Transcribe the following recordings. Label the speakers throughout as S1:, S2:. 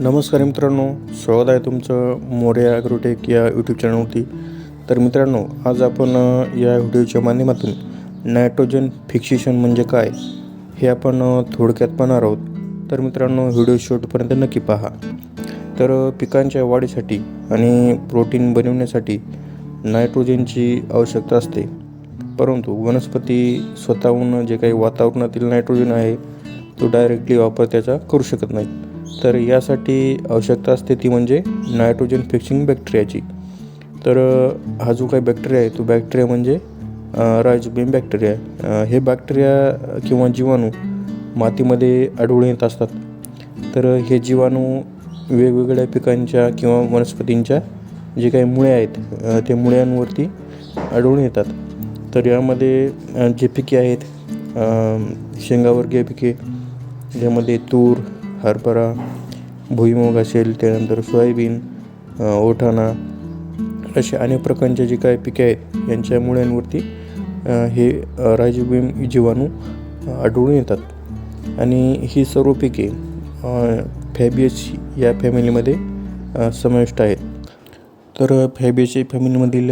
S1: नमस्कार मित्रांनो स्वागत आहे तुमचं मोर्या ॲग्रोटेक या यूट्यूब चॅनलवरती तर मित्रांनो आज आपण या व्हिडिओच्या माध्यमातून नायट्रोजन फिक्सेशन म्हणजे काय हे आपण थोडक्यात पाहणार आहोत. तर मित्रांनो व्हिडिओ शेवटपर्यंत नक्की पहा. तर पिकांच्या वाढीसाठी आणि प्रोटीन बनवण्यासाठी नायट्रोजनची आवश्यकता असते. परंतु वनस्पती स्वतःहून जे काही वातावरणातील नायट्रोजन आहे तो डायरेक्टली वापर त्याचा करू शकत नाही तर यासाठी आवश्यकता असते ती म्हणजे नायट्रोजन फिक्सिंग बॅक्टेरियाची तर हा जो काही बॅक्टेरिया आहे तो बॅक्टेरिया म्हणजे रायझोबियम बॅक्टेरिया आहे. हे बॅक्टेरिया किंवा जीवाणू मातीमध्ये आढळून येत असतात. तर हे जीवाणू वेगवेगळ्या पिकांच्या किंवा वनस्पतींच्या जे काही मुळे आहेत ते मुळ्यांवरती आढळून येतात. तर यामध्ये जे पिके आहेत शेंगावर्गीय पिके ज्यामध्ये तूर हरभरा भुईमूग असेल त्यानंतर सोयाबीन ओठाणा असे अनेक प्रकारचे जे काही पिके आहेत यांच्या मुळ्यांवरती हे रायझोबियम जीवाणू आढळून येतात. आणि ही सर्व पिके फॅबियस या फॅमिलीमध्ये समाविष्ट आहेत. तर फॅबियसी फॅमिलीमधील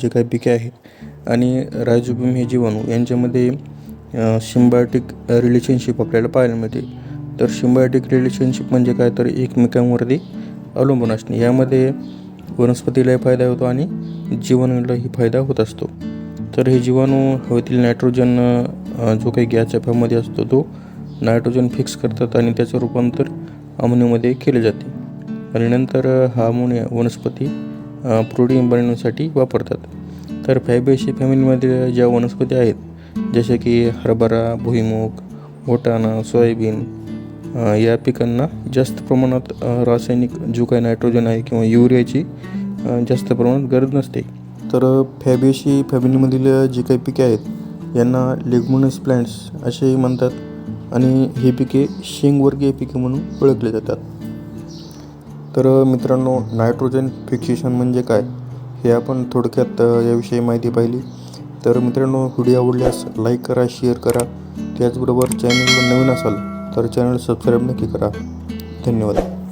S1: जे काही पिके आहेत आणि रायझोबियम हे जीवाणू यांच्यामध्ये सिम्बायोटिक रिलेशनशिप आपल्याला पाहायला मिळते. तर सिम्बायोटिक रिलेशनशिप म्हणजे काय? तर एकमेकांवरती अवलंबून असणे. यामध्ये वनस्पतीलाही फायदा होतो आणि जीवाणूलाही फायदा होत असतो. तर हे जीवाणू हवेतील नायट्रोजन जो काही गॅसच्या फॅममध्ये असतो तो नायट्रोजन फिक्स करतात आणि त्याचं रूपांतर अमोनियामध्ये केले जाते. आणि नंतर हा अमोनिया वनस्पती प्रोटीन बनवण्यासाठी वापरतात. तर फॅबेशी फॅमिलीमध्ये ज्या वनस्पती आहेत जसे की हरभरा भुईमूग वटाणा सोयाबीन या पिकांना जास्त प्रमाणात रासायनिक जो काही नायट्रोजन आहे किंवा युरियाची जास्त प्रमाणात गरज नसते. तर फॅबेशी फॅमिलीमधील जे काही पिके आहेत यांना लेग्मुनस प्लांट्स असेही म्हणतात आणि हे पिके शेंगवर्गीय पिके म्हणून ओळखले जातात. तर मित्रांनो नायट्रोजन फिक्सेशन म्हणजे काय? हे आपण थोडक्यात याविषयी माहिती पाहिली. तर मित्रांनो व्हिडिओ आवडल्यास लाईक करा शेअर करा. त्याचबरोबर चॅनलवर नवीन असाल तर चॅनल सबस्क्राईब नक्की करा. धन्यवाद.